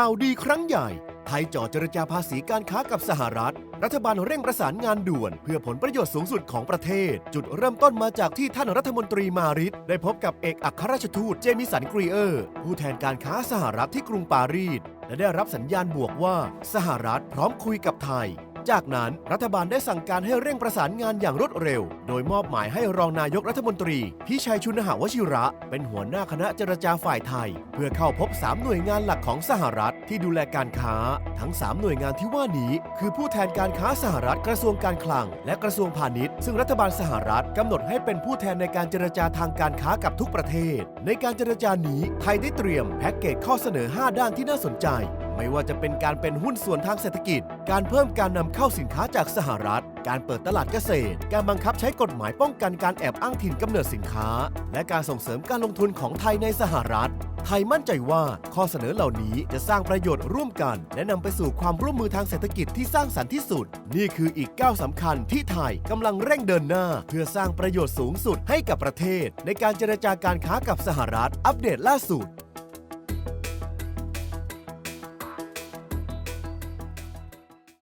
ข่าวดีครั้งใหญ่ ไทยจ่อเจรจาภาษีการค้ากับสหรัฐ รัฐบาลเร่งประสานงานด่วน เพื่อผลประโยชน์สูงสุดของประเทศ จุดเริ่มต้นมาจากที่ท่านรัฐมนตรีมาริสได้พบกับเอกอัครราชทูตเจมิสันกรีเออร์ ผู้แทนการค้าสหรัฐที่กรุงปารีสและได้รับสัญญาณบวกว่า สหรัฐพร้อมคุยกับไทย จากนั้นรัฐบาลได้สั่งการให้เร่งประสานงานอย่างรวดเร็ว โดยมอบหมายให้รองนายกรัฐมนตรีพิชัยชุนหาวชิระ เป็นหัวหน้าคณะเจรจาฝ่ายไทย เพื่อเข้าพบ 3 หน่วยงานหลักของสหรัฐที่ดูแลการค้า ทั้ง 3 หน่วยงานที่ว่านี้ คือผู้แทนการค้าสหรัฐกระทรวงการคลัง และกระทรวงพาณิชย์ ซึ่งรัฐบาลสหรัฐกำหนดให้เป็นผู้แทนในการเจรจาทางการค้ากับทุกประเทศ ในการเจรจานี้ไทยได้เตรียมแพ็กเกจข้อเสนอ 5 ด้านที่น่าสนใจ ไม่ว่าจะเป็นการเป็นหุ้นส่วนทางเศรษฐกิจ การเพิ่มการนำเข้าสินค้าจากสหรัฐ การเปิดตลาดเกษตร การบังคับใช้กฎหมายป้องกันการแอบอ้างถิ่นกำเนิดสินค้า และการส่งเสริมการลงทุนของไทยในสหรัฐ ไทยมั่นใจว่าข้อเสนอเหล่านี้จะสร้างประโยชน์ร่วมกัน และนำไปสู่ความร่วมมือทางเศรษฐกิจที่สร้างสรรค์ที่สุด นี่คืออีกก้าวสำคัญที่ไทยกำลังเร่งเดินหน้า เพื่อสร้างประโยชน์สูงสุดให้กับประเทศ ในการเจรจาการค้ากับสหรัฐ อัปเดตล่าสุด